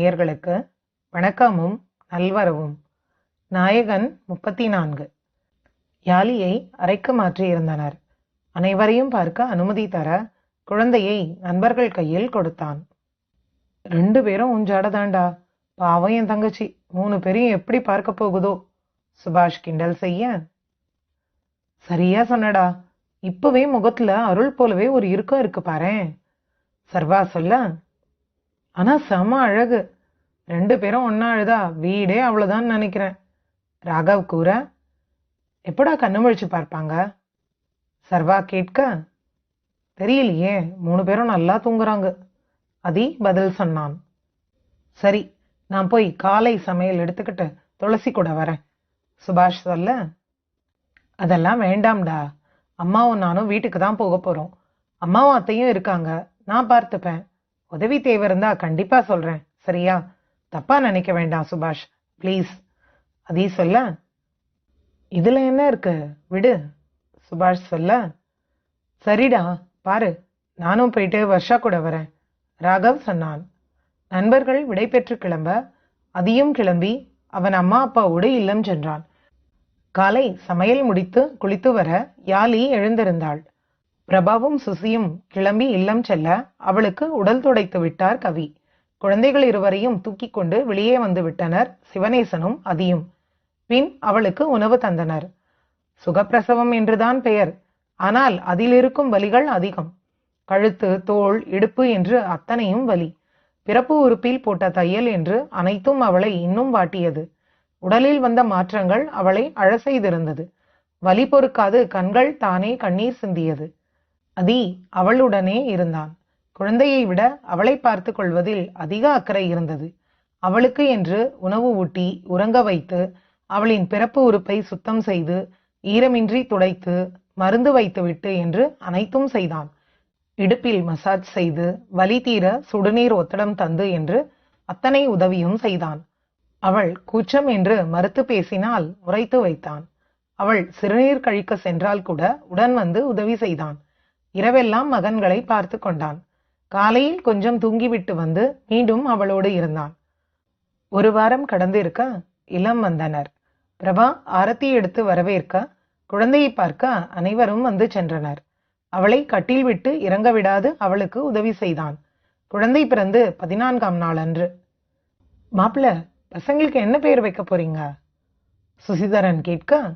நேயர்களுக்கு வணக்கமும் நல்வரவும். நாயகன் முப்பத்தி நான்கு யாலியை அறைக்கு மாற்றியிருந்தனர் அனைவரையும் பார்க்க அனுமதி தர குழந்தையை நண்பர்கள் கையில் கொடுத்தான். ரெண்டு பேரும் உஞ்சாடதாண்டா. பாவம் என் தங்கச்சி. மூணு பேரையும் எப்படி பார்க்க போகுதோ? சுபாஷ் கிண்டல் செய்ய. சரியா சொன்னடா. இப்பவே முகத்துல அருள் போலவே ஒரு இறுக்கம் இருக்கு பாரேன். சர்வா சொல்ல ஆனால் செம அழகு. ரெண்டு பேரும் ஒன்றா அழுதா வீடே அவ்வளோதான் நினைக்கிறேன். ராகவ் கூற எப்படா கண்ணு முழிச்சு பார்ப்பாங்க? சர்வா கேட்க தெரியலையே மூணு பேரும் நல்லா தூங்குறாங்க. அதி பதில் சொன்னான். சரி நான் போய் காலை சமையல் எடுத்துக்கிட்டு துளசி கூட வரேன். சுபாஷ் சொல்ல அதெல்லாம் வேண்டாம்டா. அம்மாவும் நானும் வீட்டுக்கு தான் போக போகிறோம் அம்மாவும் அத்தையும் இருக்காங்க. நான் பார்த்துப்பேன். உதவி தேவை இருந்தா கண்டிப்பா சொல்றேன். சரியா? தப்பா நினைக்க வேண்டாம் சுபாஷ். ப்ளீஸ் அதே சொல்ல. இதுல என்ன இருக்கு? விடு. சுபாஷ் சொல்ல. சரிடா. பாரு. நானும் போயிட்டு வர்ஷா கூட வரேன். ராகவ் சொன்னான். நண்பர்கள் விடைபெற்று கிளம்ப அதியும் கிளம்பி அவன் அம்மா அப்பாவோடு இல்லம் சென்றான். காலை சமையல் முடித்து குளித்து வர யாலி எழுந்திருந்தாள். பிரபாவும் சுசியும் கிளம்பி இல்லம் செல்ல அவளுக்கு உடல் துடைத்து விட்டார் கவி. குழந்தைகள் இருவரையும் தூக்கிக் கொண்டு வெளியே வந்து விட்டனர் சிவனேசனும் அதியும். பின் அவளுக்கு உணவு தந்தனர். சுகப்பிரசவம் என்றுதான் பெயர். ஆனால் அதில் இருக்கும் வலிகள் அதிகம். கழுத்து தோள் இடுப்பு என்று அத்தனையும் வலி. பிறப்பு உறுப்பில் போட்ட தையல் என்று அனைத்தும் அவளை இன்னும் வாட்டியது. உடலில் வந்த மாற்றங்கள் அவளை அழ செய்திருந்தது. வலி பொறுக்காது கண்கள் தானே கண்ணீர் சிந்தியது. அதி அவளுடனே இருந்தான். குழந்தையை விட அவளை பார்த்து கொள்வதில் அதிக அக்கறை இருந்தது. அவளுக்கு என்று உணவு ஊட்டி உறங்க வைத்து அவளின் பிறப்பு உறுப்பை சுத்தம் செய்து ஈரமின்றி துடைத்து மருந்து வைத்துவிட்டு என்று அனைத்தும் செய்தான். இடுப்பில் மசாஜ் செய்து வலி தீர சுடுநீர் ஒத்தடம் தந்து என்று அத்தனை உதவியும் செய்தான். அவள் கூச்சம் என்று மறுத்து பேசினால் உரைத்து வைத்தான். அவள் சிறுநீர் கழிக்க சென்றால் கூட உடன் வந்து உதவி செய்தான். இரவெல்லாம் மகன்களை பார்த்து கொண்டான். காலையில் கொஞ்சம் தூங்கிவிட்டு வந்து மீண்டும் அவளோடு இருந்தான். ஒரு வாரம் கடந்து இருக்க இளம் வந்தனர். பிரபா ஆரத்தி எடுத்து வரவேற்க குழந்தையை பார்க்க அனைவரும் வந்து சென்றனர். அவளை கட்டில் விட்டு இறங்க விடாது அவளுக்கு உதவி செய்தான். குழந்தை பிறந்து பதினான்காம் நாள் அன்று. மாப்பிள்ள பசங்களுக்கு என்ன பெயர் வைக்க போறீங்க? சுசிதரன் கேட்க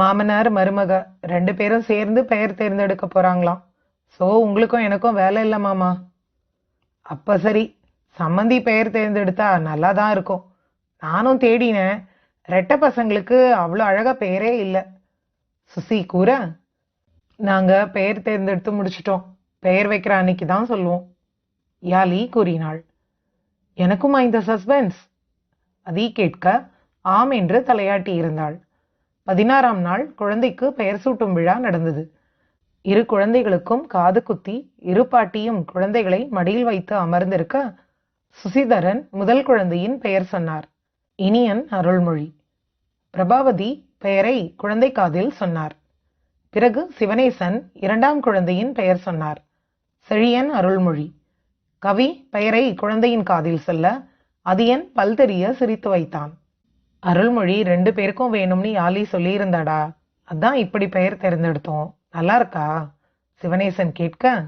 மாமனார் மருமக ரெண்டு பேரும் சேர்ந்து பெயர் தேர்ந்தெடுக்க போறாங்களாம். சோ உங்களுக்கும் எனக்கும் வேலை இல்லை மாமா. அப்ப சரி சம்மந்தி பெயர் தேர்ந்தெடுத்தா நல்லா தான் இருக்கும். நானும் தேடினேன். ரெட்டை பசங்களுக்கு அவ்வளோ அழகா பெயரே இல்லை. சுசி கூற. நாங்க பெயர் தேர்ந்தெடுத்து முடிச்சிட்டோம். பெயர் வைக்கிற அன்னைக்கு தான் சொல்லுவோம். யாலி கூறினாள். எனக்குமா இந்த சஸ்பென்ஸ்? அதீ கேட்க ஆம் என்று தலையாட்டி இருந்தாள். பதினாறாம் நாள் குழந்தைக்கு பெயர் சூட்டும் விழா நடந்தது. இரு குழந்தைகளுக்கும் காது குத்தி இரு பாட்டியும் குழந்தைகளை மடியில் வைத்து அமர்ந்திருக்க சுசிதரன் முதல் குழந்தையின் பெயர் சொன்னார். இனியன் அருள்மொழி. பிரபாவதி பெயரை குழந்தை காதில் சொன்னார். பிறகு சிவனேசன் இரண்டாம் குழந்தையின் பெயர் சொன்னார். செழியன் அருள்மொழி. கவி பெயரை குழந்தையின் காதில் சொல்ல அதியன் பல் தெரிய சிரித்து வைத்தான். அருள்மொழி ரெண்டு பேருக்கும் வேணும்னு யாலி சொல்லியிருந்தாடா. அதான் இப்படி பெயர் தேர்ந்தெடுத்தோம். நல்லா இருக்கா சிவனேசன் கேட்க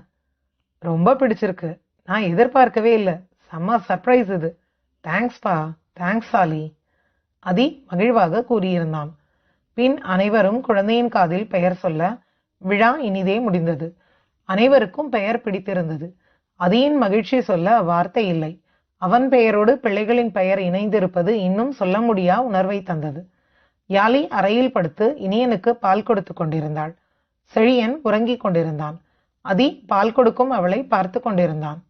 ரொம்ப பிடிச்சிருக்கு. நான் எதிர்பார்க்கவே இல்லை. செம்ம சர்ப்ரைஸ் இது. தேங்க்ஸ்பா தேங்க்ஸ் ஆலி அதி மகிழ்வாக கூறியிருந்தான். பின் அனைவரும் குழந்தையின் காதில் பெயர் சொல்ல விழா இனிதே முடிந்தது. அனைவருக்கும் பெயர் பிடித்திருந்தது. அதியின் மகிழ்ச்சி சொல்ல வார்த்தை இல்லை. அவன் பெயரோடு பிள்ளைகளின் பெயர் இணைந்திருப்பது இன்னும் சொல்ல முடியா உணர்வை தந்தது. யாலி அறையில் படுத்து இனியனுக்கு பால் கொடுத்து கொண்டிருந்தாள். செழியன் உறங்கிக் கொண்டிருந்தான். அதி பால் கொடுக்கும் அவளை பார்த்து கொண்டிருந்தான்.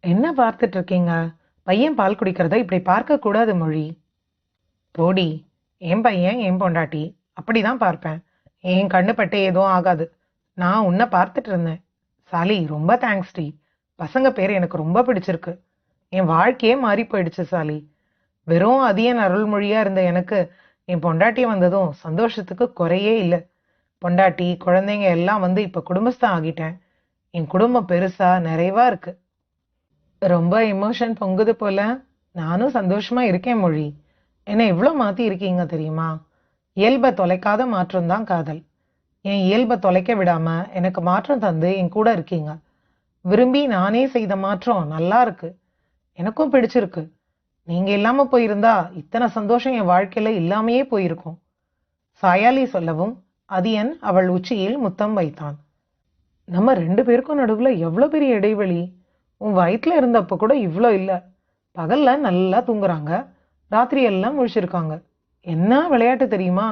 என்ன பார்த்துட்டு இருக்கீங்க? பையன் பால் குடிக்கிறத இப்படி பார்க்க கூடாது மொழி. போடி என் பையன் என் பொண்டாட்டி அப்படிதான் பார்ப்பேன். என் கண்ணு பட்டே எதுவும் ஆகாது. நான் உன்னை பார்த்துட்டு இருந்தேன். சாலி ரொம்ப தேங்க்ஸ் டி. பசங்க பேர் எனக்கு ரொம்ப பிடிச்சிருக்கு. என் வாழ்க்கையே மாறி போயிடுச்சு சாலி. வெறும் அதியன் அருள்மொழியா இருந்த எனக்கு என் பொண்டாட்டி வந்ததும் சந்தோஷத்துக்கு குறையே இல்லை. பொண்டாட்டி குழந்தைங்க எல்லாம் வந்து இப்ப குடும்பஸ்தான் ஆகிட்டேன். என் குடும்பம் பெருசா நிறைவா இருக்கு. ரொம்ப எமோஷன் பொங்குது போல நானும் சந்தோஷமா இருக்கேன் மொழி. என்னை இவ்வளோ மாத்தி இருக்கீங்க தெரியுமா? இயல்பை தொலைக்காத மாற்றம் தான் காதல். என் இயல்பை தொலைக்க விடாம எனக்கு மாற்றம் தந்து என் கூட இருக்கீங்க. விரும்பி நானே செய்த மாற்றம் நல்லா இருக்கு. எனக்கும் பிடிச்சிருக்கு. நீங்க இல்லாம போயிருந்தா இத்தனை சந்தோஷம் என் வாழ்க்கையில இல்லாமையே போயிருக்கும். சாயாலி சொல்லவும் அதியன் அவள் உச்சியில் முத்தம் வைத்தான். நம்ம ரெண்டு பேருக்கும் நடுவுல எவ்வளோ பெரிய இடைவெளி? உன் வயிற்றுல இருந்தப்ப கூட இவ்வளோ இல்லை. பகல்ல நல்லா தூங்குறாங்க. ராத்திரி எல்லாம் முழிச்சிருக்காங்க. என்ன விளையாட்டு தெரியுமா?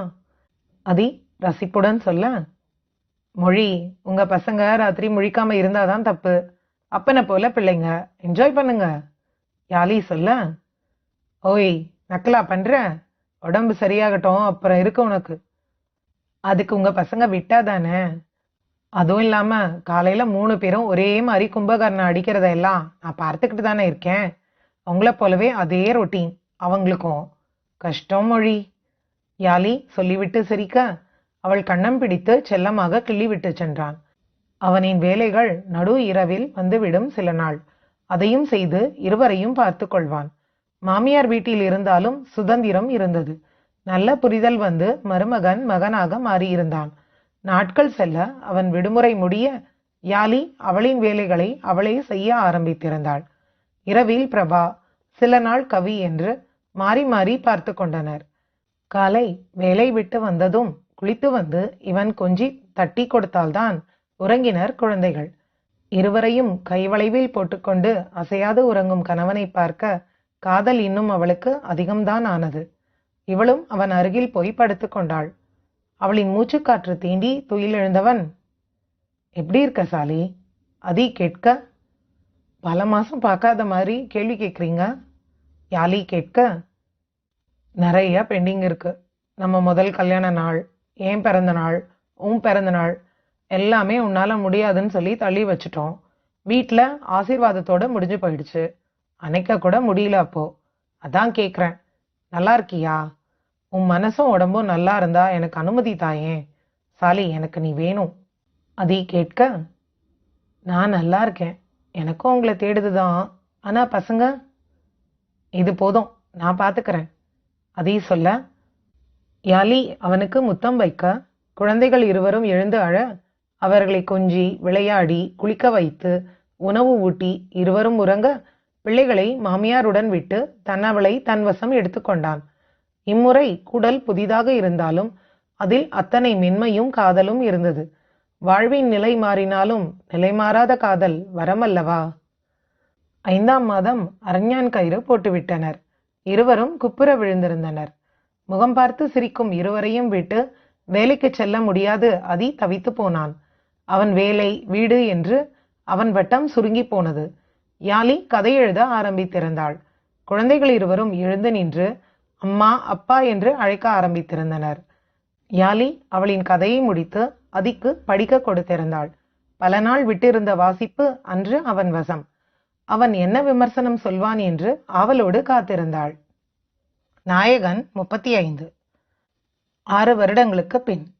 அதி ரசிப்புடன் சொல்ல மொழி உங்க பசங்க ராத்திரி முழிக்காம இருந்தாதான் தப்பு. அப்பனை போல பிள்ளைங்க. என்ஜாய் பண்ணுங்க. யாலி சொல்ல ஓய் நக்கலா பண்ற? உடம்பு சரியாகட்டும் அப்புறம் இருக்கு உனக்கு. அதுக்கு உங்க பசங்க விட்டாதானே அதுவும் இல்லாம காலையில மூணு பேரும் ஒரே மாதிரி கும்பகர்ணம் அடிக்கிறதெல்லாம் நான் பார்த்துக்கிட்டு தானே இருக்கேன். அவங்கள போலவே அதே ரொட்டீன் அவங்களுக்கும். கஷ்டம் மொழி. யாலி சொல்லிவிட்டு சிரிக்க அவள் கண்ணம் பிடித்து செல்லமாக கிள்ளிவிட்டு சென்றான். அவனின் வேலைகள் நடு இரவில் வந்துவிடும் சில நாள். அதையும் செய்து இருவரையும் பார்த்து கொள்வான். மாமியார் வீட்டில் இருந்தாலும் சுதந்திரம் இருந்தது. நல்ல புரிதல் வந்து மருமகன் மகனாக மாறியிருந்தான். நாட்கள் செல்ல அவன் விடுமுறை முடிய யாலி அவளின் வேலைகளை அவளே செய்ய ஆரம்பித்திருந்தாள். இரவில் பிரபா சில நாள் கவி என்று மாறி மாறி பார்த்து கொண்டனர். காலை வேலை விட்டு வந்ததும் குளித்து வந்து இவன் கொஞ்சி தட்டி கொடுத்தால்தான் உறங்கினர் குழந்தைகள். இருவரையும் கைவளைவில் போட்டுக்கொண்டு அசையாது உறங்கும் கணவனை பார்க்க காதல் இன்னும் அவளுக்கு அதிகம்தான் ஆனது. இவளும் அவன் அருகில் போய் படுத்துக் கொண்டாள். அவளின் மூச்சுக்காற்று தீண்டி துயிலெழுந்தவன் எப்படி இருக்க சாலி? அதி கேட்க? பல மாசம் பார்க்காத மாதிரி கேள்வி கேட்குறீங்க? யாலி கேட்க? நிறைய பெண்டிங் இருக்கு. நம்ம முதல் கல்யாண நாள் ஏன் பிறந்த நாள் உன் பிறந்த நாள் எல்லாமே உன்னால் முடியாதுன்னு சொல்லி தள்ளி வச்சுட்டோம். வீட்டில் ஆசீர்வாதத்தோடு முடிஞ்சு போயிடுச்சு. அணைக்க கூட முடியல அப்போ. அதான் கேட்குறேன் நல்லா இருக்கியா? உன் மனசும் உடம்பும் நல்லா இருந்தா எனக்கு அனுமதி தாயே. சாலி எனக்கு நீ வேணும். அதை கேட்க நான் நல்லா இருக்கேன். எனக்கும் உங்களை தேடுது தான் ஆனால் பசங்க இது போதும். நான் பார்த்துக்கிறேன் அதையும் சொல்ல யாலி அவனுக்கு முத்தம் வைக்க குழந்தைகள் இருவரும் எழுந்து அழ அவர்களை கொஞ்சி விளையாடி குளிக்க வைத்து உணவு ஊட்டி இருவரும் உறங்க பிள்ளைகளை மாமியாருடன் விட்டு தன்னவளை தன்வசம் எடுத்துக்கொண்டான் இம்முறை குடல் புதிதாக இருந்தாலும் அதில் அத்தனை மென்மையும் காதலும் இருந்தது. வாழ்வின் நிலை மாறினாலும் நிலை மாறாத காதல் வரமல்லவா? ஐந்தாம் மாதம் அரஞ்ஞான் கயிறு போட்டுவிட்டனர். இருவரும் குப்புற விழுந்திருந்தனர். முகம் பார்த்து சிரிக்கும் இருவரையும் விட்டு வேலைக்கு செல்ல முடியாது அதி தவித்து போனான். அவன் வேலை வீடு என்று அவன் வட்டம் சுருங்கி போனது. யாலி கதை எழுத ஆரம்பித்திருந்தாள். குழந்தைகள் இருவரும் எழுந்து நின்று அம்மா அப்பா என்று அழைக்க ஆரம்பித்திருந்தனர். யாலி அவளின் கதையை முடித்து அதிக்கு படிக்க கொடுத்திருந்தாள். பல நாள் விட்டிருந்த வாசிப்பு அன்று அவன் வசம். அவன் என்ன விமர்சனம் சொல்வான் என்று ஆவலோடு காத்திருந்தாள். நாயகன் முப்பத்தி ஐந்து. ஆறு வருடங்களுக்கு பின்.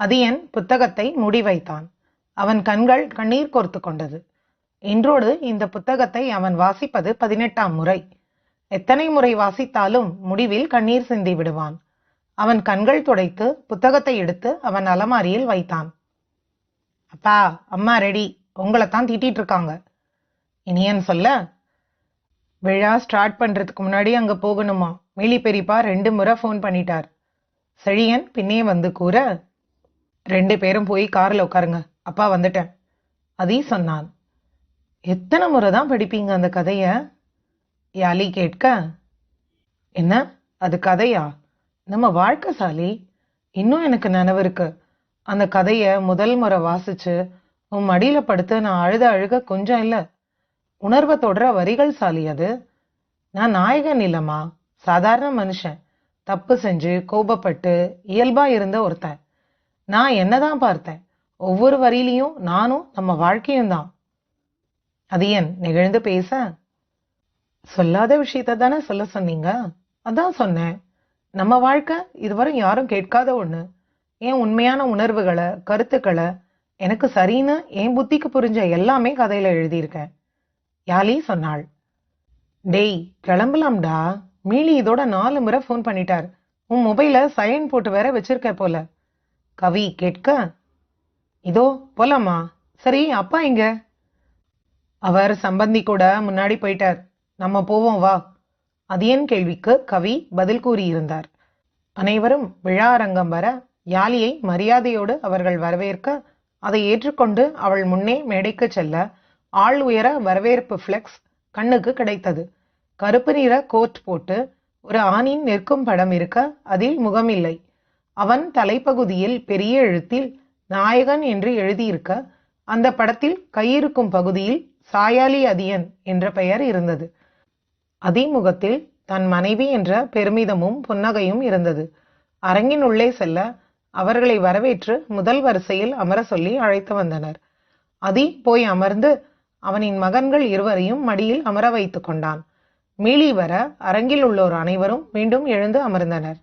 அதியன் புத்தகத்தை மூடி வைத்தான் அவன் கண்கள் கண்ணீர் கோர்த்து கொண்டது. இன்றோடு இந்த புத்தகத்தை அவன் வாசிப்பது பதினெட்டாம் முறை. எத்தனை முறை வாசித்தாலும் முடிவில் கண்ணீர் சிந்தி விடுவான். அவன் கண்கள் துடைத்து புத்தகத்தை எடுத்து அவன் அலமாரியில் வைத்தான். அப்பா அம்மா ரெடி. உங்களை தான் திட்டிட்டு இருக்காங்க. இனியன் சொல்ல விழா ஸ்டார்ட் பண்றதுக்கு முன்னாடி அங்க போகணுமா? மீலி பெரியப்பா ரெண்டு முறை ஃபோன் பண்ணிட்டார். செழியன் பின்னே வந்து கூற ரெண்டு பேரும் போய் காரில் உட்காருங்க. அப்பா வந்துட்டேன். அதையும் சொன்னான். எத்தனை முறை தான் படிப்பீங்க அந்த கதையை? யாலி கேட்க என்ன? அது கதையா? நம்ம வாழ்க்கை சாலி இன்னும் எனக்கு நினைவு இருக்கு. அந்த கதையை முதல் முறை வாசிச்சு உன் மடியில் படுத்து நான் அழுத அழுக கொஞ்சம் இல்லை. உணர்வை தொடர வரிகள் சாலி அது. நான் நாயகன் இல்லம்மா. சாதாரண மனுஷன். தப்பு செஞ்சு கோபப்பட்டு இயல்பா இருந்த ஒருத்தன். நான் என்னதான் பார்த்தேன். ஒவ்வொரு வரியிலையும் நானும் நம்ம வாழ்க்கையும் தான். அது ஏன்? நிகழ்ந்து பேச? சொல்லாத விஷயத்த தானே சொல்ல சொன்னீங்க? அதான் சொன்னேன். நம்ம வாழ்க்கை இதுவரை யாரும் கேட்காத ஒண்ணு. என் உண்மையான உணர்வுகளை கருத்துக்களை எனக்கு சரின்னு என் புத்திக்கு புரிஞ்ச எல்லாமே கதையில எழுதியிருக்கேன். யாலி சொன்னாள். டேய் கிளம்பலாம்டா. மீலி இதோட நாலு முறை ஃபோன் பண்ணிட்டார். உன் மொபைல சைலண்ட் போட்டு வேற வச்சிருக்க போல. கவி கேட்க இதோ போலாமா? சரி அப்பா எங்க? அவர் சம்பந்தி கூட முன்னாடி போயிட்டார். நம்ம போவோம் வா. அது என் கேள்விக்கு கவி பதில் கூறியிருந்தார். அனைவரும் விழா அரங்கம் வர யாழியை மரியாதையோடு அவர்கள் வரவேற்க அதை ஏற்றுக்கொண்டு அவள் முன்னே மேடைக்கு செல்ல ஆள் உயர வரவேற்பு ஃப்ளெக்ஸ் கண்ணுக்கு கிடைத்தது. கருப்பு நிற கோட் போட்டு ஒரு ஆணின் நிற்கும் படம் இருக்க அதில் முகமில்லை. அவன் தலைப்பகுதியில் பெரிய எழுத்தில் நாயகன் என்று எழுதியிருக்க அந்த படத்தில் கையிருக்கும் பகுதியில் சாயாலி அதியன் என்ற பெயர் இருந்தது. அதிமுகத்தில் தன் மனைவி என்ற பெருமிதமும் புன்னகையும் இருந்தது. அரங்கின் உள்ளே செல்ல அவர்களை வரவேற்று முதல் வரிசையில் அமர சொல்லி அழைத்து வந்தனர். அதி போய் அமர்ந்து அவனின் மகன்கள் இருவரையும் மடியில் அமர வைத்துக் கொண்டான். மீளி வர அரங்கில் உள்ளோர் அனைவரும் மீண்டும் எழுந்து அமர்ந்தனர்.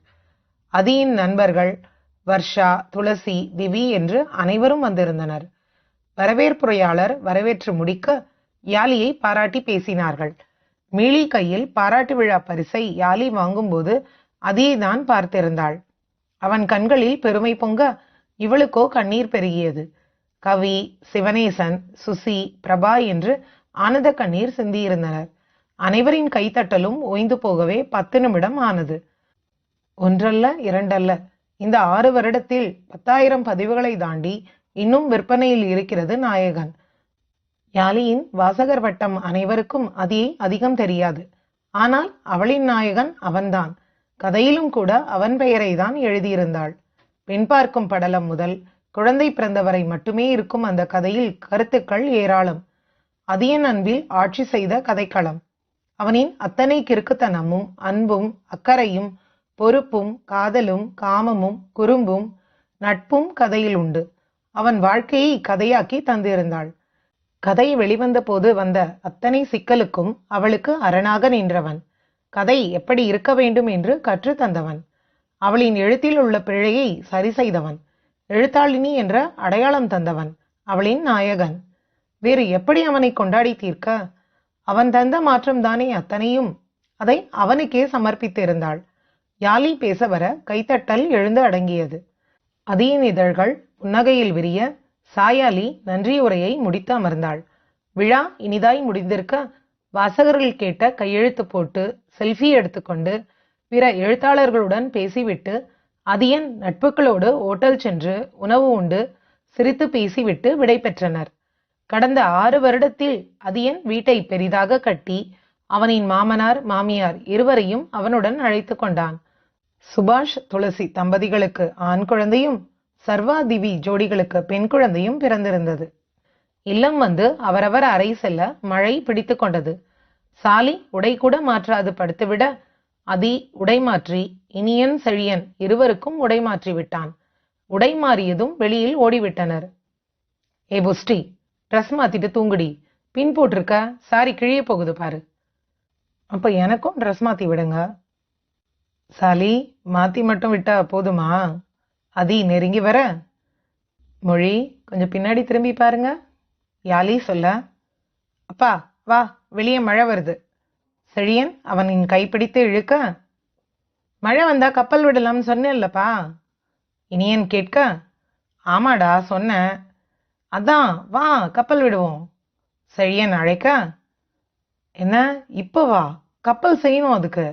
அதியின் நண்பர்கள் வர்ஷா துளசி திவி என்று அனைவரும் வந்திருந்தனர். வரவேற்புரையாளர் வரவேற்று முடிக்க யாலியை பாராட்டி பேசினார்கள். மீளி கையில் பாராட்டு விழா பரிசை யாலி வாங்கும்போது அதியை தான் பார்த்திருந்தாள். அவன் கண்களில் பெருமை பொங்க இவளுக்கோ கண்ணீர் பெருகியது. கவி சிவனேசன் சுசி பிரபா என்று ஆனந்த கண்ணீர் சிந்தியிருந்தனர். அனைவரின் கைத்தட்டலும் ஓய்ந்து போகவே பத்து நிமிடம் ஆனது. ஒன்றல்ல இரண்டல்ல. இந்த ஆறு வருடத்தில் பத்தாயிரம் பதிவுகளை தாண்டி இன்னும் விற்பனையில் இருக்கிறது நாயகன். யாலியின் வாசகர் வட்டம் அனைவருக்கும் அதே அதிகம் தெரியாது. ஆனால் அவளின் நாயகன் அவன்தான். கதையிலும் கூட அவன் பெயரை தான் எழுதியிருந்தாள். பெண் பார்க்கும் படலம் முதல் குழந்தை பிறந்தவரை மட்டுமே இருக்கும் அந்த கதையில் கருத்துக்கள் ஏராளம். அதியன் அன்பில் ஆட்சி செய்த கதைக்களம். அவனின் அத்தனை கிறுக்குத்தனமும் அன்பும் அக்கறையும் பொறுப்பும் காதலும் காமமும் குறும்பும் நட்பும் கதையில் உண்டு. அவன் வாழ்க்கையை கதையாக்கி தந்திருந்தாள். கதை வெளிவந்த போது வந்த அத்தனை சிக்கலுக்கும் அவளுக்கு அரணாக நின்றவன். கதை எப்படி இருக்க வேண்டும் என்று கற்று தந்தவன். அவளின் எழுத்தில் உள்ள பிழையை சரி செய்தவன். எழுத்தாளினி என்ற அடையாளம் தந்தவன். அவளின் நாயகன். வேறு எப்படி அவனை கொண்டாடி தீர்க்க? அவன் தந்த மாற்றம்தானே அத்தனையும்? அதை அவனுக்கே சமர்ப்பித்திருந்தாள். யாலி பேச வர கைத்தட்டல் எழுந்து அடங்கியது. அதியின் இதழ்கள் புன்னகையில் விரிய சாயாலி நன்றியுரையை முடித்து அமர்ந்தாள். விழா இனிதாய் முடிந்திருக்க வாசகர்கள் கேட்ட கையெழுத்து போட்டு செல்ஃபி எடுத்துக்கொண்டு பிற எழுத்தாளர்களுடன் பேசிவிட்டு அதியன் நட்புகளோடு ஓட்டல் சென்று உணவு உண்டு சிரித்து பேசிவிட்டு விடை பெற்றனர். கடந்த ஆறு வருடத்தில் அதியன் வீட்டை பெரிதாக கட்டி அவனின் மாமனார் மாமியார் இருவரையும் அவனுடன் அழைத்து கொண்டான் சுபாஷ் துளசி தம்பதிகளுக்கு ஆண் குழந்தையும் சர்வாதிவி ஜோடிகளுக்கு பெண் குழந்தையும் பிறந்திருந்தது. இல்லம் வந்து அவரவர் அறை செல்ல மழை பிடித்து கொண்டது. சாலி உடை கூட மாற்றாது படுத்துவிட அதி உடை மாற்றி இனியன் செழியன் இருவருக்கும் உடை மாற்றி விட்டான். உடை மாறியதும் வெளியில் ஓடிவிட்டனர். ஏ புஸ்டி ட்ரெஸ் மாத்திட்டு தூங்குடி. பின் போட்டிருக்க சாரி கிழிய போகுது பாரு. அப்ப எனக்கும் ட்ரெஸ் மாத்தி விடுங்க. சாலி மாத்தி மட்டும் விட்டா போதுமா? அதி நெருங்கி வர. மொழி கொஞ்சம் பின்னாடி திரும்பி பாருங்க. யாலி சொல்ல அப்பா வா வெளியே மழை வருது. செழியன் அவனின் கைப்பிடித்து இழுக்க மழை வந்தா கப்பல் விடலாம்னு சொன்னேன்லப்பா. இனியன் கேட்க ஆமாடா சொன்னேன் அதான் வா கப்பல் விடுவோம். செழியன் அழைக்க என்ன இப்போ வா கப்பல் செய்யணும் அதுக்கு.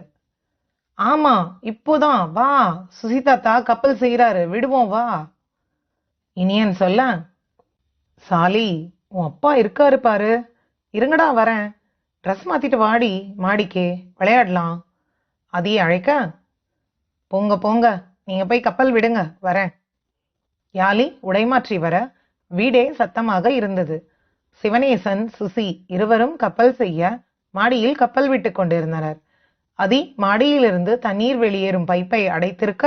ஆமா இப்போதான். வா சுசிதாத்தா கப்பல் செய்கிறாரு விடுவோம் வா. இனியன் சொல்ல சாலி உன் அப்பா இருக்காரு பாரு. இருங்கடா வரேன். ட்ரெஸ் மாத்திட்டு வாடி மாடிக்கே. விளையாடலாம். அதையே அழைக்க போங்க போங்க. நீங்க போய் கப்பல் விடுங்க. வரேன். யாலி உடைமாற்றி வர வீடே சத்தமாக இருந்தது. சிவனேசன் சுசி இருவரும் கப்பல் செய்ய மாடியில் கப்பல் விட்டு கொண்டிருந்தனர். அதி மாடியிலிருந்து தண்ணீர் வெளியேறும் பைப்பை அடைத்திருக்க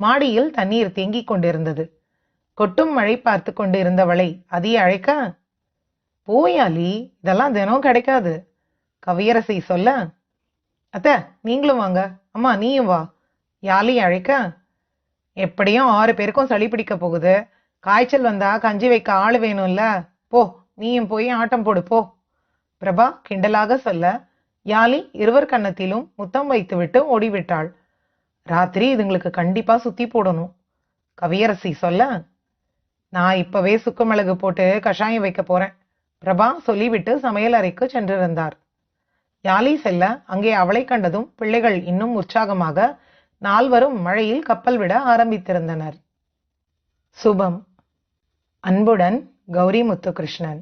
மாடியில் தண்ணீர் தேங்கிக் கொண்டிருந்தது. கொட்டும் மழை பார்த்து கொண்டிருந்தவளை அதி அழைக்க போயாலி இதெல்லாம் தினம் கிடைக்காது. கவியரசை சொல்ல அத்த நீங்களும் வாங்க. அம்மா நீயும் வா. யாலி அழைக்க எப்படியும் ஆறு பேருக்கும் சளி பிடிக்க போகுது. காய்ச்சல் வந்தா கஞ்சி வைக்க ஆள் வேணும்ல. போ நீயும் போய் ஆட்டம் போடு போ. பிரபா கிண்டலாக சொல்ல யாழி இருவர் கன்னத்திலும் முத்தம் வைத்துவிட்டு ஓடிவிட்டாள். ராத்திரி இதுங்களுக்கு கண்டிப்பா சுத்தி போடணும். கவியரசி சொல்ல நான் இப்பவே சுக்கு மிளகு போட்டு கஷாயம் வைக்க போறேன். பிரபா சொல்லிவிட்டு சமையல் அறைக்கு சென்றிருந்தார். யாழி செல்ல அங்கே அவளை கண்டதும் பிள்ளைகள் இன்னும் உற்சாகமாக நால்வரும் மழையில் கப்பல் விட ஆரம்பித்திருந்தனர். சுபம். அன்புடன் கௌரி முத்துகிருஷ்ணன்.